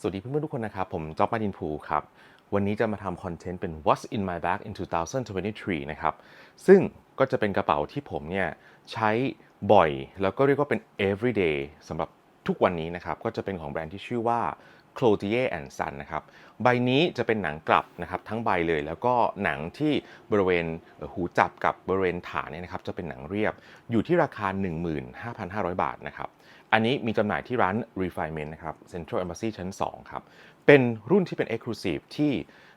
สวัสดีเพื่อนๆทุกคนนะครับ ผมจ๊อบมาดินภูครับ วันนี้จะมาทำคอนเทนต์เป็น What's in my bag in 2023 นะครับ ซึ่งก็จะเป็นกระเป๋าที่ผมเนี่ยใช้บ่อย แล้วก็เรียกว่าเป็น everyday สำหรับทุกวันนี้นะครับ ก็จะเป็นของแบรนด์ที่ชื่อว่า Clotier and Son นะครับ ใบนี้จะเป็นหนังกลับนะครับทั้งใบเลย แล้วก็หนังที่บริเวณหูจับกับบริเวณฐานเนี่ยนะครับจะเป็นหนังเรียบอยู่ที่ราคา 15,500 บาทนะครับ อันนี้มีจำหน่ายที่ร้าน Refinement นะครับ Central Embassy ชั้น 2 ครับ เป็นรุ่นที่เป็น Exclusive ที่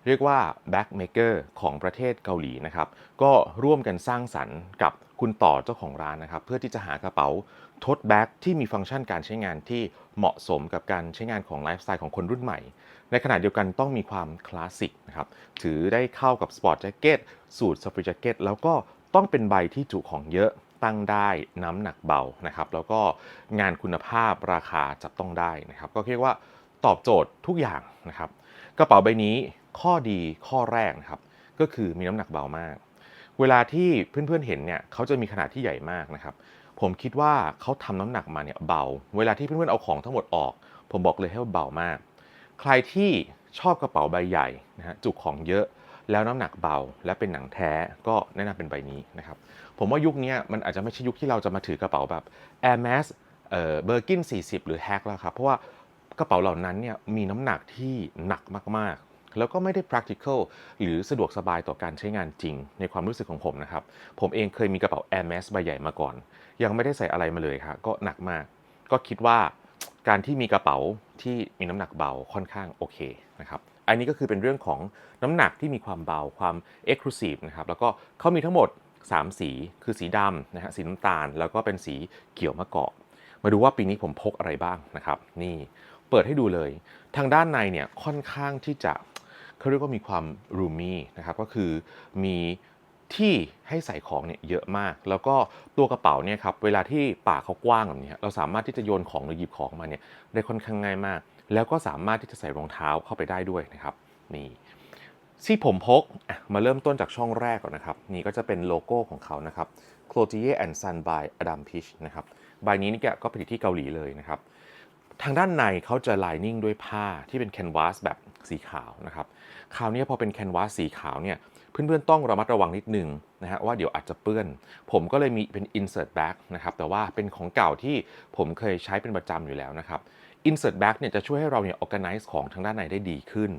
เรียกว่า Backmaker ของประเทศเกาหลีนะครับ ก็ร่วมกันสร้างสรรค์กับคุณต่อเจ้าของร้านนะครับ เพื่อที่จะหากระเป๋าทดแบ็กที่มีฟังก์ชันการใช้งานที่เหมาะสมกับการใช้งานของไลฟ์สไตล์ของคนรุ่นใหม่ ในขณะเดียวกันต้องมีความคลาสสิกนะครับ ถือได้เข้ากับสปอร์ตแจ็คเก็ตสูทสปริแจ็คเก็ตแล้วก็ต้องเป็นใบที่จุของเยอะ ตั้งได้น้ำหนักเบานะครับ แล้วก็งานคุณภาพราคาจับต้องได้นะครับ ก็เรียกว่าตอบโจทย์ทุกอย่างนะครับ กระเป๋าใบนี้ข้อดีข้อแรกนะครับ ก็คือมีน้ำหนักเบามาก เวลาที่เพื่อนๆเห็นเนี่ยเขาจะมีขนาดที่ใหญ่มากนะครับ ผมคิดว่าเขาทำน้ำหนักมาเนี่ยเบา เวลาที่เพื่อนๆเอาของทั้งหมดออก ผมบอกเลยให้ว่าเบามาก ใครที่ชอบกระเป๋าใบใหญ่นะฮะจุของเยอะ แล้วน้ำหนักเบาและเป็นหนังแท้ก็แนะนำเป็นใบนี้นะครับ ผมว่ายุคนี้มันอาจจะไม่ใช่ยุคที่เราจะมาถือกระเป๋าแบบ Air Max เอ่อเบอร์กิน 40 หรือ Hack แล้วครับ เพราะว่ากระเป๋าเหล่านั้นเนี่ยมีน้ำหนักที่หนักมากๆ แล้วก็ไม่ได้ practical หรือสะดวกสบายต่อการใช้งานจริง ในความรู้สึกของผมนะครับ ผมเองเคยมีกระเป๋า Air Max ใบใหญ่มาก่อน ยังไม่ได้ใส่อะไรมาเลยครับก็หนักมาก ก็คิดว่าการที่มีกระเป๋าที่มีน้ำหนักเบาค่อนข้างโอเคนะครับ อันนี้ก็คือเป็นเรื่องของน้ำหนักที่มีความเบาความ Exclusive นะครับแล้วก็เขามีทั้งหมด 3 สีคือสีดำนะฮะสีน้ำตาล แล้วก็เป็นสีเขียวมะกอกมาดูว่าปีนี้ผมพกอะไรบ้างนะครับ นี่เปิดให้ดูเลย ทางด้านในเนี่ยค่อนข้างที่จะเขาเรียกว่ามีความรูมี่นะครับก็คือมีที่ให้ใส่ของเนี่ยเยอะมาก แล้วก็ตัวกระเป๋าเนี่ยครับเวลาที่ปากเขากว้างแบบนี้เราสามารถที่จะโยนของหรือหยิบของมาเนี่ยได้ค่อนข้างง่ายมาก แล้วก็สามารถที่จะใส่รองเท้าเข้าไปได้ด้วยนะครับนี่ที่ผมพกมาเริ่มต้นจากช่องแรกก่อนนะครับ นี่ก็จะเป็นโลโก้ของเขานะครับ Clotier and Son by Adam Peach นะครับใบนี้นี่ก็ผลิตที่เกาหลีเลยนะครับ ทางด้านในเขาจะไลนิ่งด้วยผ้าที่เป็นแคนวาสแบบสีขาวนะครับ คราวนี้พอเป็นแคนวาสสีขาวเนี่ยเพื่อนๆต้องระมัดระวังนิดนึงนะฮะว่าเดี๋ยวอาจจะเปื้อน ผมก็เลยมีเป็น insert bag นะครับแต่ว่าเป็นของเก่าที่ผมเคยใช้เป็นประจำอยู่แล้วนะครับ insert bag เนี่ยจะช่วยให้เราเนี่ย organize ของทางด้านในได้ดีขึ้น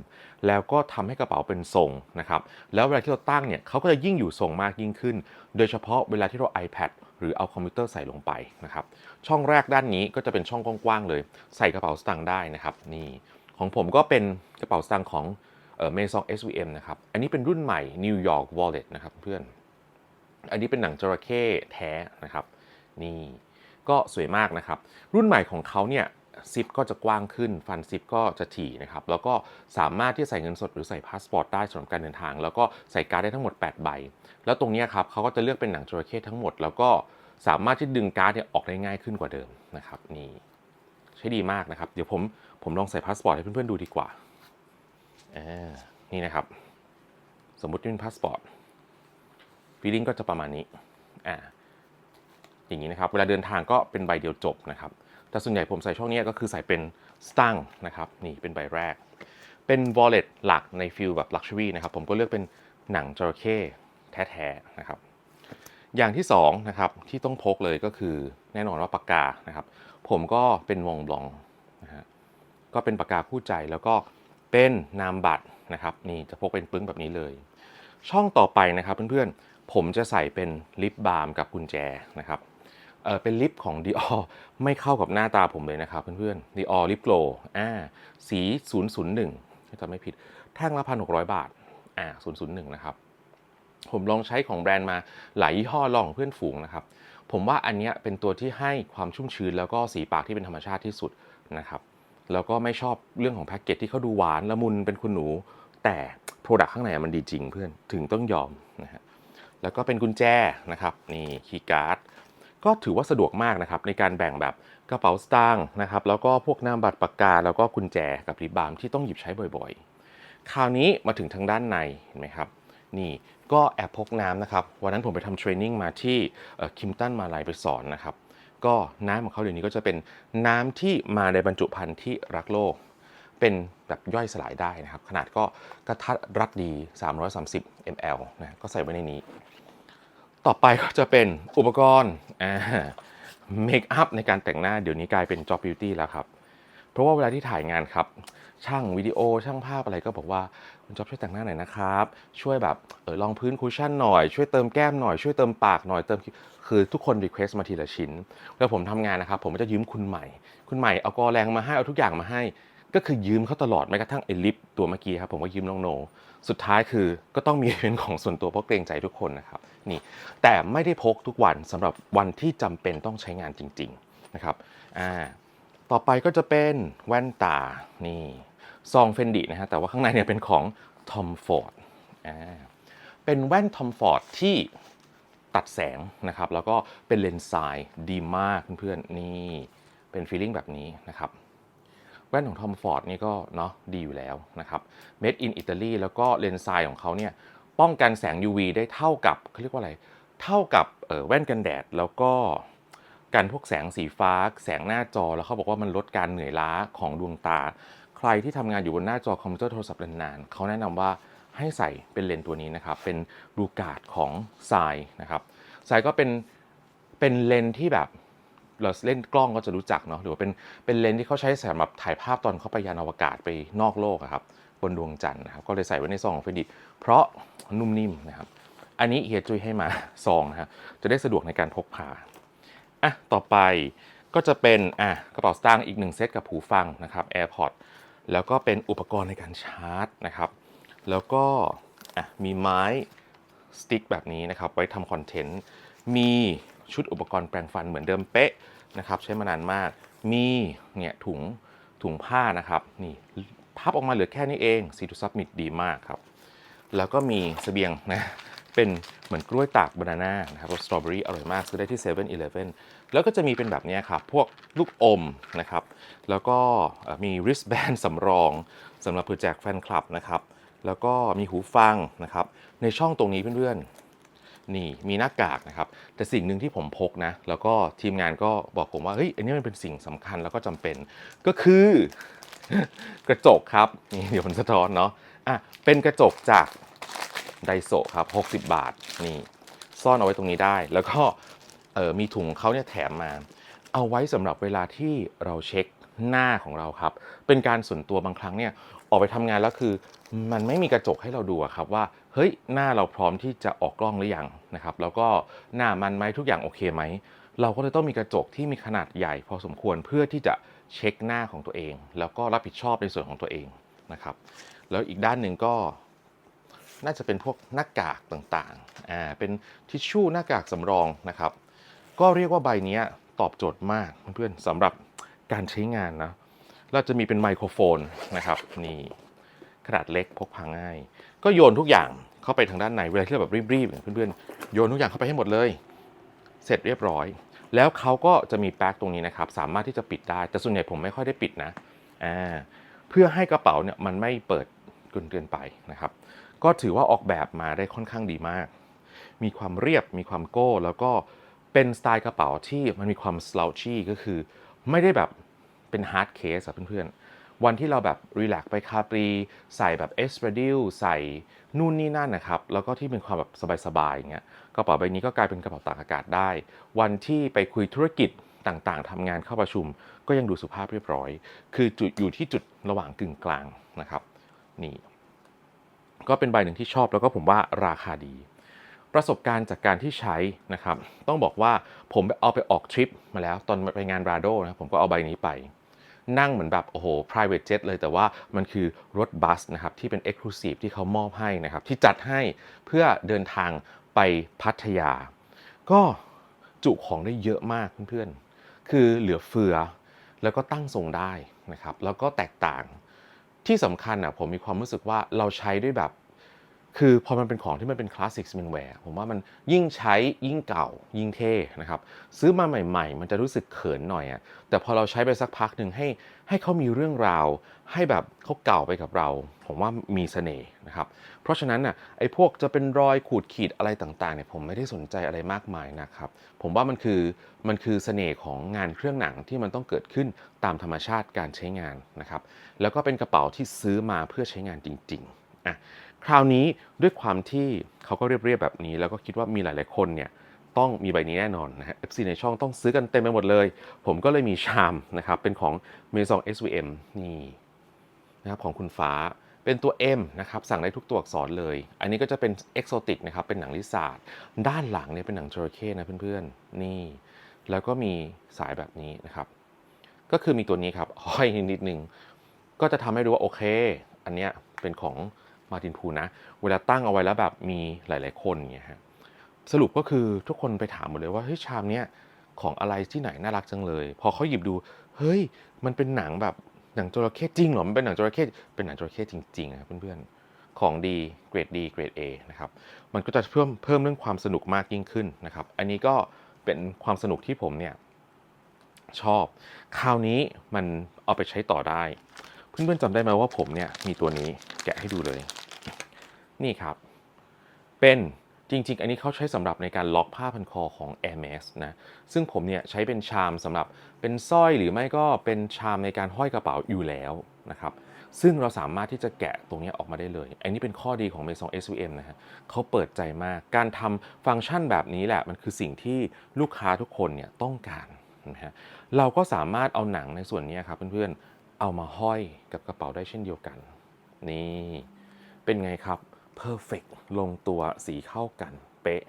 แล้วก็ทำให้กระเป๋าเป็นทรงนะครับ แล้วเวลาที่เราตั้งเนี่ยเขาก็จะยิ่งอยู่ทรงมากยิ่งขึ้น โดยเฉพาะเวลาที่เรา iPad หรือเอาคอมพิวเตอร์ใส่ลงไปนะครับ ช่องแรกด้านนี้ก็จะเป็นช่องกว้างๆเลย ใส่กระเป๋าสตางค์ได้นะครับ นี่ ของผมก็เป็นกระเป๋าสตางค์ของเมซอง SVM นะครับ อันนี้เป็นรุ่นใหม่ New York Wallet นะครับเพื่อน อันนี้เป็นหนังจระเข้แท้นะครับ นี่ก็สวยมากนะครับ รุ่นใหม่ของเขาเนี่ย ซิปก็จะกว้างขึ้น ฟันซิปก็จะถี่นะครับ แล้วก็สามารถที่ใส่เงินสดหรือใส่พาสปอร์ตได้สำหรับการเดินทาง แล้วก็ใส่การ์ดได้ทั้งหมด 8 ใบ แล้วตรงนี้ครับเขาก็จะเลือกเป็นหนังจระเข้ทั้งหมด แล้วก็สามารถที่ดึงการ์ดเนี่ยออกได้ง่ายขึ้นกว่าเดิมนะครับ นี่ใช้ดีมากนะครับ เดี๋ยวผมผมลองใส่พาสปอร์ตให้เพื่อนๆดูดีกว่าอ่านี่นะครับ สมมุติเป็นพาสปอร์ตฟีลิ่งก็จะประมาณนี้อ่าอย่างนี้นะครับ เวลาเดินทางก็เป็นใบเดียวจบนะครับ แต่ส่วนใหญ่ผมใส่ช่องนี้ก็คือใส่เป็นสตังนะครับนี่เป็นใบแรก เป็น wallet หลักในฟิลแบบ luxury นะครับผมก็เลือกเป็นหนังจระเข้แท้ๆนะครับอย่างที่สองนะครับที่ต้องพกเลยก็คือแน่นอนว่าปากกานะครับ ผมก็เป็นวงบลองนะฮะก็เป็นปากกาคู่ใจแล้วก็เป็นนามบัตรนะครับนี่จะพกเป็นปึ้งแบบนี้เลย ช่องต่อไปนะครับเพื่อนๆผมจะใส่เป็นลิปบาล์มกับกุญแจนะครับ เออเป็นลิปของ Dior ไม่เข้ากับหน้าตาผมเลยนะครับเพื่อนๆ Dior Lip Glow อ่าสี 001ถ้าจำไม่ผิดแท่งละพันหกบาทอ่า001 นะครับ ผมลองใช้ของแบรนด์มาหลายยี่ห้อลองของเพื่อนฝูงนะครับ ผมว่าอันเนี้ยเป็นตัวที่ให้ความชุ่มชื้นแล้วก็สีปากที่เป็นธรรมชาติที่สุดนะครับ แล้วก็ไม่ชอบเรื่องของแพ็กเกจที่เขาดูหวานละมุนเป็นคุณหนู แต่โปรดักต์ข้างในมันดีจริงเพื่อนถึงต้องยอมนะฮะแล้วก็เป็นกุญแจนะครับนี่คีย์การ์ด ก็ถือว่าสะดวกมากนะครับในการแบ่งแบบกระเป๋าสตางค์นะครับแล้วก็พวกนามบัตรปากกา แล้วก็กุญแจกับลิปบาล์มที่ต้องหยิบใช้บ่อยๆ คราวนี้มาถึงทางด้านในเห็นไหมครับนี่ก็แอบพกน้ำนะครับวันนั้นผมไปทำเทรนนิ่งมาที่คิมตันมาลายไปสอนนะครับก็น้ำของเขาเดี๋ยวนี้ก็จะเป็นน้ำที่มาในบรรจุภัณฑ์ที่รักโลก เป็นแบบย่อยสลายได้นะครับ ขนาดก็กระทัดรัดดี 330 ml นะก็ใส่ไว้ในนี้ ต่อไปก็จะเป็นอุปกรณ์เมคอัพในการแต่งหน้าเดี๋ยวนี้กลายเป็น Job Beauty แล้วครับ เพราะว่าเวลาที่ถ่ายงานครับ ช่างวิดีโอช่างภาพอะไรก็บอกว่าคุณจอบช่วยแต่งหน้าหน่อยนะครับ ช่วยแบบเออลองพื้นคุชชั่นหน่อย ช่วยเติมแก้มหน่อยช่วยเติมปากหน่อยเติมคือทุกคนรีเควสต์มาทีละชิ้น แล้วผมทำงานนะครับ ผมก็จะยืมคุณใหม่ คุณใหม่เอากอแรงมาให้เอาทุกอย่างมาให้ ก็คือยืมเขาตลอดแม้กระทั่งไอ้ลิปตัวเมื่อกี้ครับผมก็ยืมน้องโน สุดท้ายคือก็ต้องมีเป็นของส่วนตัวเพราะเกรงใจทุกคนนะครับนี่แต่ไม่ได้พกทุกวันสำหรับวันที่จำเป็นต้องใช้งานจริงๆนะครับอ่าต่อไปก็จะเป็นแว่นตานี่ซองเฟนดินะฮะแต่ว่าข้างในเนี่ยเป็นของ Tom Ford อ่าเป็นแว่น Tom Ford ที่ตัดแสงนะครับแล้วก็เป็นเลนส์ไซด์ดีมากเพื่อนๆนี่เป็นฟีลลิ่งแบบนี้นะครับ แว่นของ Tom Ford นี่ก็เนาะดีอยู่แล้วนะครับ Made in Italy แล้วก็เลนส์ไซด์ของเขาเนี่ยป้องกันแสง UV ได้เท่ากับเขาเรียกว่าอะไร เท่ากับเออแว่นกันแดด แล้วก็การพวกแสงสีฟ้า แสงหน้าจอแล้วเขาบอกว่ามันลดการเหนื่อยล้าของดวงตา ใครที่ทำงานอยู่บนหน้าจอคอมพิวเตอร์โทรศัพท์นานๆเขาแนะนำว่าให้ใส่เป็นเลนส์ตัวนี้นะครับ เป็นดูการ์ดของทรายนะครับทรายก็เป็นเป็นเลนส์ที่แบบ เราเล่นกล้องก็จะรู้จักเนาะหรือว่าเป็นเป็นเลนส์ที่เขาใช้สำหรับถ่ายภาพตอนเขาไปยานอวกาศไปนอกโลกครับบนดวงจันทร์นะครับก็เลยใส่ไว้ในซองของเฟดิเพราะนุ่มนิ่มนะครับ อันนี้เฮียจุ้ยให้มาซองนะครับจะได้สะดวกในการพกพาอะต่อไปก็จะเป็นอะกระเป๋าสตางค์อีกหนึ่งเซตกับหูฟังนะครับ AirPods แล้วก็เป็นอุปกรณ์ในการชาร์จนะครับ แล้วก็อะมีไม้สติ๊กแบบนี้นะครับไว้ทำคอนเทนต์มี ชุดอุปกรณ์แปรงฟันเหมือนเดิมเป๊ะนะครับใช้มานานมาก มีเนี่ยถุงถุงผ้านะครับนี่พับออกมาเหลือแค่นี้เองซีทูซับมิดดีมากครับ แล้วก็มีเสบียงนะเป็นเหมือนกล้วยตากบานาน่านะครับรสสตรอเบอรี่อร่อยมาก ซื้อได้ที่7 e เ e ่ e อแล้วก็จะมีเป็นแบบนี้ครับ พวกลูกอมนะครับ แล้วก็มี wristband สำรองสำหรับเผื่อแจกแฟนคลับนะครับ แล้วก็มีหูฟังนะครับ ในช่องตรงนี้เพื่อนๆ นี่มีหน้ากากนะครับ แต่สิ่งหนึ่งที่ผมพกนะ แล้วก็ทีมงานก็บอกผมว่าเฮ้ยอันนี้มันเป็นสิ่งสำคัญแล้วก็จำเป็น ก็คือกระจกครับนี่เดี๋ยวมันสะท้อนเนาะอะเป็นกระจกจากไดโซครับ 60 บาทนี่ซ่อนเอาไว้ตรงนี้ได้ แล้วก็เออมีถุงเขาเนี่ยแถมมา เอาไว้สำหรับเวลาที่เราเช็คหน้าของเราครับ เป็นการส่วนตัวบางครั้งเนี่ยออกไปทำงานแล้วคือ มันไม่มีกระจกให้เราดูครับว่า เฮ้ยหน้าเราพร้อมที่จะออกกล้องหรือยังนะครับแล้วก็หน้ามันไหมทุกอย่างโอเคไหมเราก็เลยต้องมีกระจกที่มีขนาดใหญ่พอสมควรเพื่อที่จะเช็คหน้าของตัวเอง แล้วก็รับผิดชอบในส่วนของตัวเองนะครับ แล้วอีกด้านหนึ่งก็น่าจะเป็นพวกหน้ากากต่างๆอ่าเป็นทิชชู่หน้ากากสำรองนะครับ ก็เรียกว่าใบนี้ตอบโจทย์มากเพื่อนๆสำหรับการใช้งานนะเราจะมีเป็นไมโครโฟนนะครับนี่ ขนาดเล็กพกพาง่าย ก็โยนทุกอย่างเข้าไปทางด้านในเวลาที่เราแบบรีบๆเนี่ยเพื่อนๆโยนทุกอย่างเข้าไปให้หมดเลย เสร็จเรียบร้อย แล้วเขาก็จะมีแป๊กตรงนี้นะครับ สามารถที่จะปิดได้ แต่ส่วนใหญ่ผมไม่ค่อยได้ปิดนะอ่าเพื่อให้กระเป๋าเนี่ยมันไม่เปิดเกินเกินไปนะครับ ก็ถือว่าออกแบบมาได้ค่อนข้างดีมาก มีความเรียบมีความโก้ แล้วก็เป็นสไตล์กระเป๋าที่มันมีความ slouchy ก็คือ ไม่ได้แบบเป็นฮาร์ดเคสอะเพื่อนๆ วันที่เราแบบรีแลกไปคาปรี ใส่แบบเอสเ a ดิลใส่นู่นนี่นั่นนะครับ แล้วก็ที่เป็นความแบบสบายๆอย่างเงี้ยกระเป๋าใบนี้ก็กลายเป็นกระเป๋าตากอากาศได้ วันที่ไปคุยธุรกิจต่างๆทำงานเข้าประชุม ก็ยังดูสุภาพเรียบร้อย คือจุดอยู่ที่จุดระหว่างกึ่งกลางนะครับนี่ก็เป็นใบหนึ่งที่ชอบแล้วก็ผมว่าราคาดี ประสบการณ์จากการที่ใช้นะครับ ต้องบอกว่าผมเอาไปออกทริปมาแล้ว ตอนไปงานราโดนะผมก็เอาใบนี้ไป นั่งเหมือนแบบโอ้โห private jet เลยแต่ว่ามันคือรถบัสนะครับที่เป็น exclusive ที่เขามอบให้นะครับที่จัดให้เพื่อเดินทางไปพัทยา ก็จุของได้เยอะมากเพื่อนๆ คือเหลือเฟือแล้วก็ตั้งทรงได้นะครับแล้วก็แตกต่างที่สำคัญอะผมมีความรู้สึกว่าเราใช้ด้วยแบบ คือพอมันเป็นของที่มันเป็นคลาสสิกส m ม n แวร์ผมว่ามันยิ่งใช้ยิ่งเก่ายิ่งเท่นะครับ ซื้อมาใหม่ ๆ มันจะรู้สึกเขินหน่อยอะแต่พอเราใช้ไปสักพักหนึ่งให้ให้เขามีเรื่องราว ให้แบบเขาเก่าไปกับเรา ผมว่ามีเสน่ห์นะครับ เพราะฉะนั้นน่ะไอ้พวกจะเป็นรอยขูดขีดอะไรต่างๆเนี่ยผมไม่ได้สนใจอะไรมากมายนะครับ ผมว่ามันคือมันคือเสน่ห์ของงานเครื่องหนังที่มันต้องเกิดขึ้นตามธรรมชาติการใช้งานนะครับ แล้วก็เป็นกระเป๋าที่ซื้อมาเพื่อใช้งานจริง ๆอะ คราวนี้ด้วยความที่เขาก็เรียบๆแบบนี้ แล้วก็คิดว่ามีหลาย ๆ คนเนี่ยต้องมีใบนี้แน่นอนนะฮะ FC ในช่องต้องซื้อกันเต็มไปหมดเลย ผมก็เลยมีชามนะครับ เป็นของ Maison SVM นี่นะครับของคุณฟ้า เป็นตัว M นะครับ สั่งได้ทุกตัวอักษรเลย อันนี้ก็จะเป็น Exotic นะครับ เป็นหนังลิซ่าร์ดด้านหลังเนี่ยเป็นหนังจระเข้นะเพื่อนๆ นี่ แล้วก็มีสายแบบนี้นะครับ ก็คือมีตัวนี้ครับห้อยนิดนึง ก็จะทำให้รู้ว่าโอเค อันเนี้ยเป็นของ มาตินพูนะ เวลาตั้งเอาไว้แล้วแบบมีหลาย ๆ คนเงี้ยฮะสรุปก็คือทุกคนไปถามหมดเลยว่าเฮ้ยชามเนี้ยของอะไรที่ไหนน่ารักจังเลย พอเขาหยิบดู เฮ้ย มันเป็นหนังแบบหนังจระเข้จริงเหรอมันเป็นหนังจระเข้เป็นหนังจระเข้จริงๆครับเพื่อนๆของดีเกรดดีเกรด A นะครับมันก็จะเพิ่มเพิ่มเรื่องความสนุกมากยิ่งขึ้นนะครับ อันนี้ก็เป็นความสนุกที่ผมเนี่ยชอบ คราวนี้มันเอาไปใช้ต่อได้ เพื่อนๆจำได้ไหมว่าผมเนี่ยมีตัวนี้แกะให้ดูเลย นี่ครับ เป็นจริง ๆ อันนี้เขาใช้สำหรับในการล็อกผ้าพันคอของ Air m a s นะ ซึ่งผมเนี่ยใช้เป็นชามสำหรับเป็นสร้อยหรือไม่ก็เป็นชามในการห้อยกระเป๋าอยู่แล้วนะครับ ซึ่งเราสามารถที่จะแกะตรงนี้ออกมาได้เลย อันนี้เป็นข้อดีของ Maison SVM นะฮะเขาเปิดใจมาก การทำฟังก์ชันแบบนี้แหละ มันคือสิ่งที่ลูกค้าทุกคนเนี่ยต้องการนะฮะ เราก็สามารถเอาหนังในส่วนนี้ครับเพื่อนๆ เอามาห้อยกับกระเป๋าได้เช่นเดียวกัน นี่ เป็นไงครับ perfect ลงตัวสีเข้ากันเป๊ะ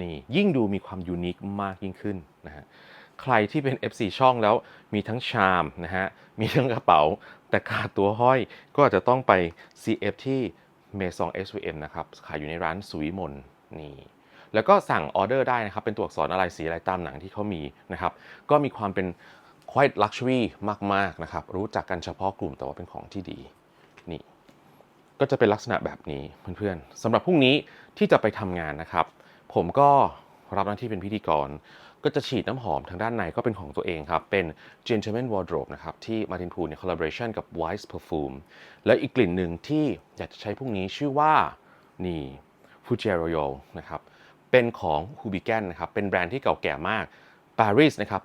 นี่ยิ่งดูมีความยูนิคมากยิ่งขึ้นนะฮะใครที่เป็น FC ช่องแล้วมีทั้งชามนะฮะมีทั้งกระเป๋า แต่ขาดตัวห้อยก็อาจจะต้องไป CF ที่ Maison SVM นะครับขายอยู่ในร้านสุวิมลนี่แล้วก็สั่งออเดอร์ได้นะครับ เป็นตัวอักษรอะไรสีอะไรตามหนังที่เขามีนะครับ ก็มีความเป็น quite luxury มาก ๆ นะครับ รู้จักกันเฉพาะกลุ่มแต่ว่าเป็นของที่ดี ก็จะเป็นลักษณะแบบนี้เพื่อนๆสำหรับพรุ่งนี้ที่จะไปทำงานนะครับ ผมก็รับหน้าที่เป็นพิธีกร ก็จะฉีดน้ำหอมทางด้านในก็เป็นของตัวเองครับ เป็น Gentleman Wardrobe นะครับที่ Martin Pool เนี่ย collaboration กับ Wise Perfume และอีกกลิ่นหนึ่งที่อยากจะใช้พรุ่งนี้ชื่อว่านี่ f u j i r o y o นะครับเป็นของ h u b i g a n นะครับเป็นแบรนด์ที่เก่าแก่มาก Paris นะครับ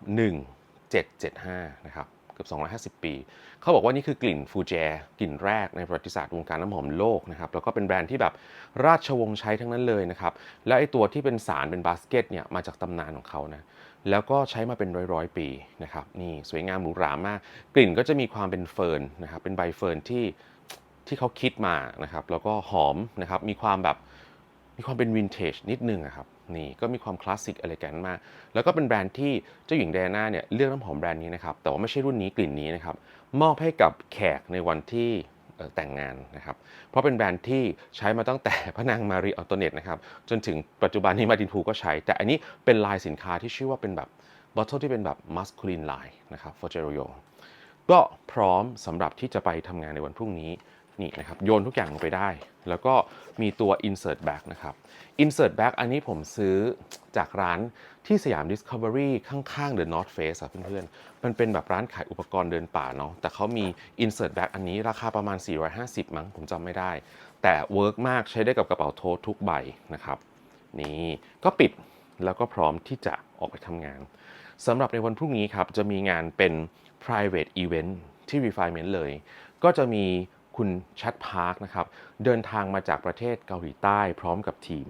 1775 นะครับ กือบ250 ปี เขาบอกว่านี่คือกลิ่นฟูแจกลิ่นแรกในประวัติศาสตร์วงการน้ำหอมโลกนะครับแล้วก็เป็นแบรนด์ที่แบบราชวงศ์ใช้ทั้งนั้นเลยนะครับและไอตัวที่เป็นสารเป็นบาสเกตเนี่ยมาจากตำนานของเขานะแล้วก็ใช้มาเป็นร้อยๆปีนะครับนี่สวยงามหรูหรามาก กลิ่นก็จะมีความเป็นเฟิร์นนะครับเป็นใบเฟิร์นที่ที่เขาคิดมานะครับแล้วก็หอมนะครับมีความแบบมีความเป็นวินเทจนิดนึงอะครับ นี่ก็มีความคลาสสิกอะไรกันมาก แล้วก็เป็นแบรนด์ที่เจ้าหญิงแดน่าเนี่ยเลือกน้ำหอมแบรนด์นี้นะครับ แต่ว่าไม่ใช่รุ่นนี้กลิ่นนี้นะครับ มอบให้กับแขกในวันที่แต่งงานนะครับ เพราะเป็นแบรนด์ที่ใช้มาตั้งแต่พระนางมารีออโตเนตนะครับ จนถึงปัจจุบันนี้มาตินพูก็ใช้ แต่อันนี้เป็นลายสินค้าที่ชื่อว่าเป็นแบบบอทเทิลที่เป็นแบบมัสคูลินไลน์นะครับ f o r g e r o y o ก็พร้อมสำหรับที่จะไปทำงานในวันพรุ่งนี้ นี่นะครับโยนทุกอย่างลงไปได้ แล้วก็มีตัว insert bag นะครับ insert bag อันนี้ผมซื้อจากร้านที่สยาม Discovery ข้างๆ The North Face อะเพื่อนๆ มันเป็นแบบร้านขายอุปกรณ์เดินป่าเนาะ แต่เขามี insert bag อันนี้ราคาประมาณ 450 มั้ง ผมจำไม่ได้ แต่เวิร์กมากใช้ได้กับกระเป๋าโทสทุกใบนะครับ นี่ก็ปิดแล้วก็พร้อมที่จะออกไปทำงานสำหรับในวันพรุ่งนี้ครับ จะมีงานเป็น private event ที่ refinement เลย ก็จะมี คุณชัดพาร์คนะครับเดินทางมาจากประเทศเกาหลีใต้พร้อมกับทีม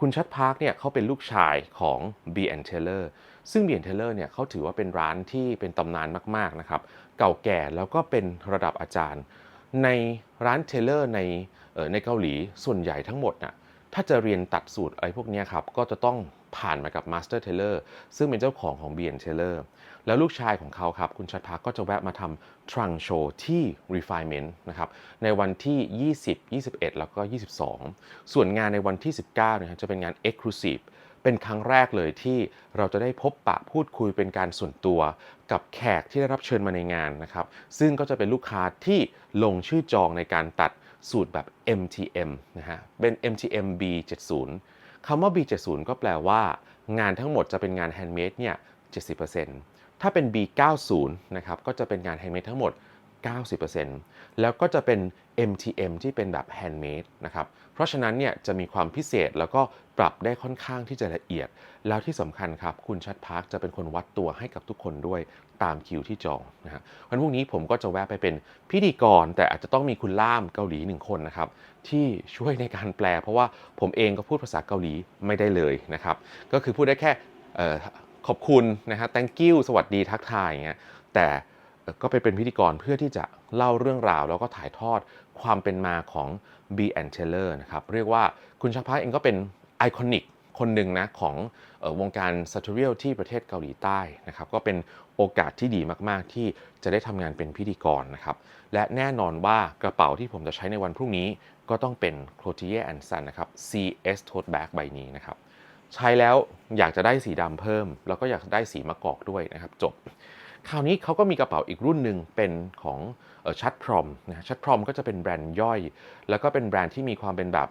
คุณชัดพาร์คเนี่ยเขาเป็นลูกชายของ B Taylor ซึ่ง B Taylor เนี่ยเขาถือว่าเป็นร้านที่เป็นตำนานมากๆนะครับเก่าแก่แล้วก็เป็นระดับอาจารย์ ในร้านเทเลอร์ในในเกาหลีส่วนใหญ่ทั้งหมดน่ะถ้าจะเรียนตัดสูตรอะไรพวกนี้ครับก็จะต้อง ผ่านมากับ Master Taylor ซึ่งเป็นเจ้าของของ b n Taylor แล้วลูกชายของเขาครับ คุณชัดพักก็จะแวะมาทำ trunk show ที่ refinement นะครับในวันที่ 20 21 แล้วก็ 22 ส่วนงานในวันที่ 19นะครับจะเป็นงาน exclusive เป็นครั้งแรกเลยที่เราจะได้พบปะพูดคุยเป็นการส่วนตัว กับแขกที่ได้รับเชิญมาในงานนะครับ ซึ่งก็จะเป็นลูกค้าที่ลงชื่อจองในการตัดสูตรแบบ MTM นะฮะเป็น MTM B70 คำว่า B70 ก็แปลว่า งานทั้งหมดจะเป็นงานแฮนด์เมดเนี่ย 70%ถ้าเป็น B90 นะครับ ก็จะเป็นงานแฮนด์เมดทั้งหมด 90%แล้วก็จะเป็น MTM ที่เป็นแบบแฮนด์เมดนะครับ เพราะฉะนั้นเนี่ยจะมีความพิเศษแล้วก็ปรับได้ค่อนข้างที่จะละเอียด แล้วที่สำคัญครับ คุณชัดพาร์คจะเป็นคนวัดตัวให้กับทุกคนด้วยตามคิวที่จองนะฮะวันพรุ่งนี้ผมก็จะแวะไปเป็นพิธีกร แต่อาจจะต้องมีคุณล่ามเกาหลีหนึ่งคนนะครับ ที่ช่วยในการแปล เพราะว่าผมเองก็พูดภาษาเกาหลีไม่ได้เลยนะครับ ก็คือพูดได้แค่ขอบคุณนะฮะ thank you สวัสดีทักทายอย่างเงี้ยแต่ ก็ไปเป็นพิธีกรเพื่อที่จะเล่าเรื่องราว แล้วก็ถ่ายทอดความเป็นมาของ B and Taylor นะครับเรียกว่าคุณชักพาร์คเองก็เป็นไอคอนิกคนหนึ่งนะของออวงการซัตเทอรียลที่ประเทศเกาหลีใต้นะครับก็เป็นโอกาสที่ดีมาก ๆ ที่จะได้ทำงานเป็นพิธีกรนะครับและแน่นอนว่ากระเป๋าที่ผมจะใช้ในวันพรุ่งนี้ ก็ต้องเป็น c l o t i e r Son นะครับ CS Tote Bag ใบนี้นะครับใช้แล้วอยากจะได้สีดำเพิ่ม แล้วก็อยากได้สีมะกอกด้วยนะครับจบ คราวนี้เขาก็มีกระเป๋าอีกรุ่นหนึ่งเป็นของชัดพรอมนะชัดพรอมก็จะเป็นแบรนด์ย่อย แล้วก็เป็นแบรนด์ที่มีความเป็นแบบ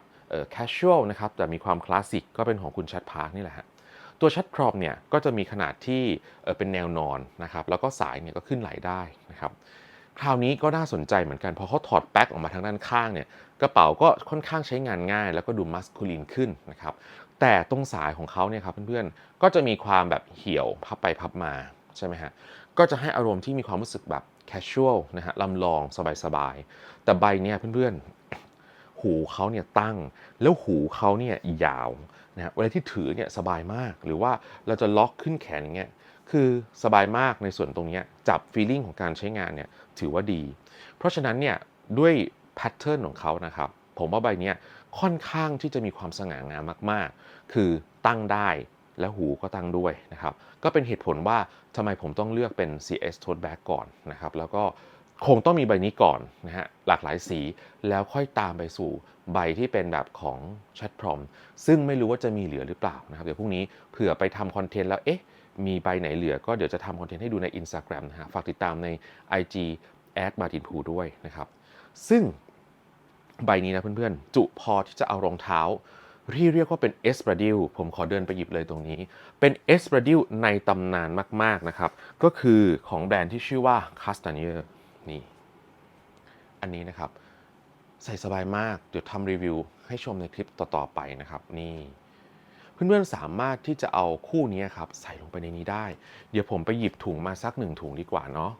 แคชชวลนะครับแต่มีความคลาสสิกก็เป็นของคุณชัดพาร์คนี่แหละฮะตัวชัดพรอมเนี่ยก็จะมีขนาดที่เป็นแนวนอนนะครับแล้วก็สายเนี่ยก็ขึ้นไหลได้นะครับคราวนี้ก็น่าสนใจเหมือนกันพอเขาถอดแป๊กออกมาทางด้านข้างเนี่ยกระเป๋าก็ค่อนข้างใช้งานง่าย แล้วก็ดูมัสคูลินขึ้นนะครับแต่ตรงสายของเขาเนี่ยครับเพื่อนๆก็จะมีความแบบเหี่ยวพับไปพับมาใช่ไหมฮะ ก็จะให้อารมณ์ที่มีความรู้สึกแบบแคชชวลนะฮะลำลองสบายๆ แต่ใบเนี่ยเพื่อนๆ หูเขาเนี่ยตั้ง แล้วหูเขาเนี่ยยาวนะฮะเวลาที่ถือเนี่ยสบายมาก หรือว่าเราจะล็อกขึ้นแขนอย่างเงี้ยคือสบายมากในส่วนตรงนี้จับฟีลลิ่งของการใช้งานเนี่ยถือว่าดี เพราะฉะนั้นเนี่ยด้วยแพทเทิร์นของเขานะครับ ผมว่าใบนี้ค่อนข้างที่จะมีความสง่างามมาก ๆ คือตั้งได้ และหูก็ตั้งด้วยนะครับ ก็เป็นเหตุผลว่าทำไมผมต้องเลือกเป็น CS Tote Bag ก่อนนะครับ แล้วก็คงต้องมีใบนี้ก่อนนะฮะหลากหลายสีแล้วค่อยตามไปสู่ใบที่เป็นแบบของชัดพรอมซึ่งไม่รู้ว่าจะมีเหลือหรือเปล่านะครับ เดี๋ยวพรุ่งนี้เผื่อไปทำคอนเทนต์แล้วเอ๊ะมีใบไหนเหลือก็เดี๋ยวจะทำคอนเทนต์ให้ดูใน Instagram นะฮะฝากติดตามใน IG แอดมาตินพูด้วยนะครับ ซึ่งใบนี้นะเพื่อนๆ จุพอที่จะเอารองเท้า ที่เรียกว่าเป็นเอส a d ดิลผมขอเดินไปหยิบเลยตรงนี้ เป็นเอส a d ดิลในตำนานมาก ๆ นะครับ ก็คือของแบรนด์ที่ชื่อว่า c a s t a n i e r นี่ อันนี้นะครับ ใส่สบายมาก เดี๋ยวทำรีวิวให้ชมในคลิปต่อ ๆ ไปนะครับ นี่ เพื่อนๆสามารถที่จะเอาคู่นี้ครับ ใส่ลงไปในนี้ได้ เดี๋ยวผมไปหยิบถุงมาสักหนึ่งถุงดีกว่าเนาะ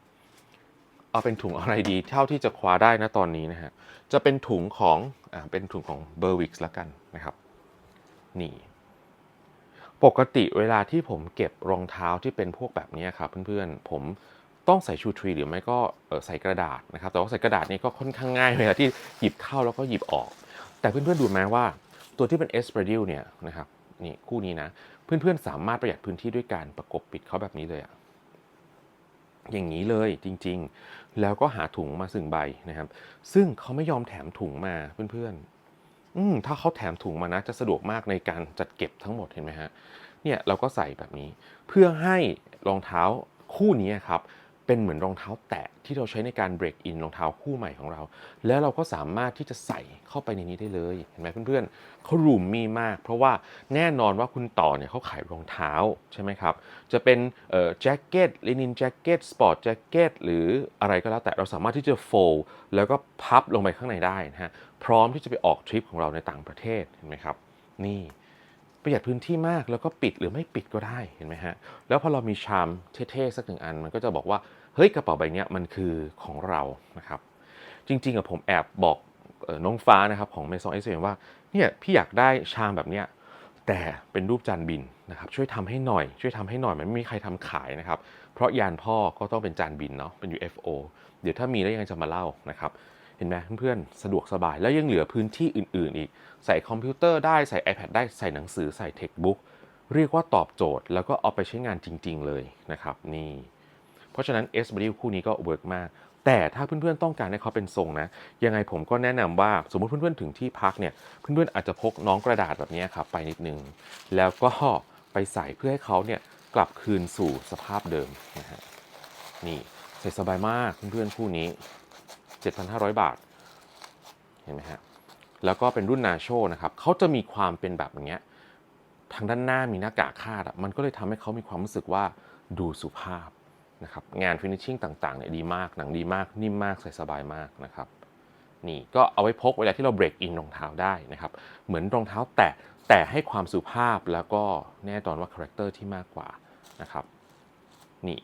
เอาเป็นถุงอะไรดีเท่าที่จะคว้าได้นะตอนนี้นะฮะ จะเป็นถุงของอ่าเป็นถุงของ b e r w i x แล้วกันนะครับ นี่ปกติเวลาที่ผมเก็บรองเท้าที่เป็นพวกแบบนี้ครับเพื่อนๆ ผมต้องใส่ชูทรีหรือไม่ก็ใส่กระดาษนะครับ แต่ว่าใส่กระดาษนี่ก็ค่อนข้างง่ายเวลาที่หยิบเข้าแล้วก็หยิบออก แต่เพื่อนๆดูไหมว่าตัวที่เป็น e s p r a d i l เนี่ยนะครับนี่คู่นี้นะ เพื่อนๆสามารถประหยัดพื้นที่ด้วยการประกบปิดเขาแบบนี้เลยอะอย่างนี้เลยจริงๆ แล้วก็หาถุงมาสึ่งใบนะครับ ซึ่งเขาไม่ยอมแถมถุงมาเพื่อนๆ อืมถ้าเขาแถมถุงมานะจะสะดวกมากในการจัดเก็บทั้งหมดเห็นไหมฮะเนี่ยเราก็ใส่แบบนี้ เพื่อให้รองเท้าคู่นี้ครับเป็นเหมือนรองเท้าแตะที่เราใช้ในการเบรกอินรองเท้าคู่ใหม่ของเรา แล้วเราก็สามารถที่จะใส่เข้าไปในนี้ได้เลยเห็นไหมเพื่อนๆเขารูมมีมาก เพราะว่าแน่นอนว่าคุณต่อเนี่ยเขาขายรองเท้าใช่ไหมครับจะเป็นแจ็คเก็ตลินินแจ็คเก็ตสปอร์ตแจ็คเก็ตหรืออะไรก็แล้วแต่เราสามารถที่จะโฟลแล้วก็พับลงไปข้างในได้นะฮะ พร้อมที่จะไปออกทริปของเราในต่างประเทศเห็นไหมครับ นี่ประหยัดพื้นที่มากแล้วก็ปิดหรือไม่ปิดก็ได้เห็นไหมฮะแล้วพอเรามีชามเท่ๆสักหนึ่งอัน มันก็จะบอกว่าเฮ้ยกระเป๋าใบนี้มันคือของเรานะครับ จริงๆอะผมแอบบอกน้องฟ้านะครับของเมซองเอสเว่าเนี่ยพี่อยากได้ชามแบบเนี้ยแต่เป็นรูปจานบินนะครับช่วยทำให้หน่อย ช่วยทำให้หน่อยมันไม่มีใครทำขายนะครับ เพราะยานพ่อก็ต้องเป็นจานบินเนาะเป็น UFO เดี๋ยวถ้ามีแล้วยังไงจะมาเล่านะครับ ห็นไหมเพื่อนๆ สะดวกสบาย แล้วยังเหลือพื้นที่อื่น ๆ อีก ใส่คอมพิวเตอร์ได้ใส่ iPad ได้ใส่หนังสือใส่เทคบุ๊กเรียกว่าตอบโจทย์ แล้วก็เอาไปใช้งานจริง ๆ เลยนะครับนี่เพราะฉะนั้น S W คู่นี้ก็เวิร์กมาก แต่ถ้าเพื่อนๆต้องการให้เขาเป็นทรงนะ ยังไงผมก็แนะนำว่าสมมติเพื่อนๆถึงที่พักเนี่ยเพื่อนๆอาจจะพกน้องกระดาษแบบนี้ครับไปนิดนึง แล้วก็ไปใส่เพื่อให้เขาเนี่ยกลับคืนสู่สภาพเดิมนะฮะนี่ใส่สบายมากเพื่อนๆคู่นี้ 7,500 บาท เห็นไหมฮะ แล้วก็เป็นรุ่นนาโชนะครับเขาจะมีความเป็นแบบเงี้ยทางด้านหน้ามีหน้ากากคาดอะมันก็เลยทำให้เขามีความรู้สึกว่าดูสุภาพนะครับ งานฟินิชชิ่งต่างๆเนี่ยดีมาก หนังดีมาก นิ่มมาก ใส่สบายมากนะครับ นี่ก็เอาไว้พกเวลาที่เราเบรกอินรองเท้าได้นะครับ เหมือนรองเท้าแตะแต่ให้ความสุภาพแล้วก็แน่นอนว่าคาแรคเตอร์ที่มากกว่านะครับ นี่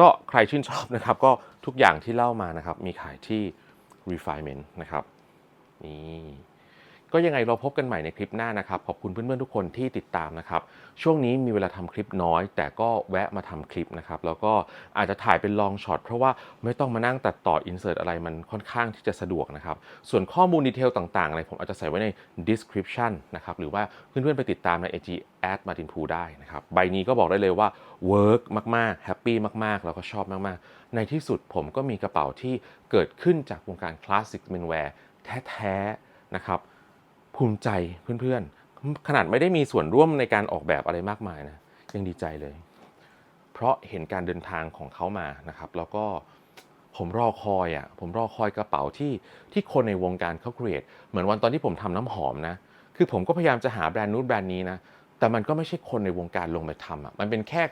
ก็ใครชื่นชอบนะครับ ก็ทุกอย่างที่เล่ามานะครับ มีขายที่ refinement นะครับ นี่ ก็ยังไงเราพบกันใหม่ในคลิปหน้านะครับ ขอบคุณเพื่อนๆทุกคนที่ติดตามนะครับ ช่วงนี้มีเวลาทำคลิปน้อย แต่ก็แวะมาทำคลิปนะครับ แล้วก็อาจจะถ่ายเป็นลองช็อตเพราะว่าไม่ต้องมานั่งตัดต่ออินเสิร์ตอะไรมันค่อนข้างที่จะสะดวกนะครับ ส่วนข้อมูลดีเทลต่างๆอะไรผมอาจจะใส่ไว้ใน description นะครับ หรือว่าเพื่อนๆไปติดตามใน IG at martin pu ได้นะครับ ใบนี้ก็บอกได้เลยว่า work มากๆ happy มากๆ แล้วก็ชอบมากๆ ในที่สุดผมก็มีกระเป๋าที่เกิดขึ้นจากวงการ classic menswear แท้ๆนะครับ ภูมิใจเพื่อนๆ ขนาดไม่ได้มีส่วนร่วมในการออกแบบอะไรมากมายนะยังดีใจเลย เพราะเห็นการเดินทางของเขามานะครับ แล้วก็ผมรอคอยอะผมรอคอยกระเป๋าที่ที่คนในวงการเขาครีเอทเหมือนวันตอนที่ผมทำน้ำหอมนะคือผมก็พยายามจะหาแบรนด์นู้นแบรนด์นี้นะแต่มันก็ไม่ใช่คนในวงการลงไปทำอะมันเป็นแค่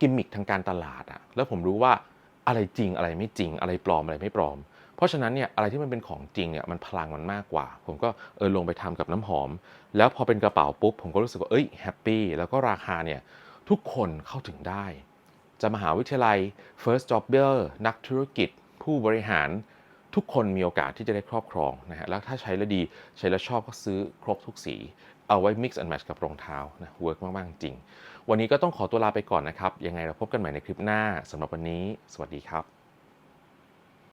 กิมมิคทางการตลาดอะแล้วผมรู้ว่าอะไรจริงอะไรไม่จริงอะไรปลอมอะไรไม่ปลอม เพราะฉะนั้นเนี่ยอะไรที่มันเป็นของจริงเนี่ยมันพลังมันมากกว่า ผมก็เออลงไปทำกับน้ำหอม แล้วพอเป็นกระเป๋าปุ๊บผมก็รู้สึกว่าเอ้ยแฮปปี้แล้วก็ราคาเนี่ยทุกคนเข้าถึงได้ จะมหาวิทยาลัย first jobber นักธุรกิจ ผู้บริหารทุกคนมีโอกาสที่จะได้ครอบครองนะฮะแล้วถ้าใช้แล้วดีใช้แล้วชอบก็ซื้อครบทุกสี เอาไว้ mix and match กับรองเท้านะเวิร์กมาก ๆ จริง วันนี้ก็ต้องขอตัวลาไปก่อนนะครับ ยังไงเราพบกันใหม่ในคลิปหน้าสำหรับวันนี้ สวัสดีครับ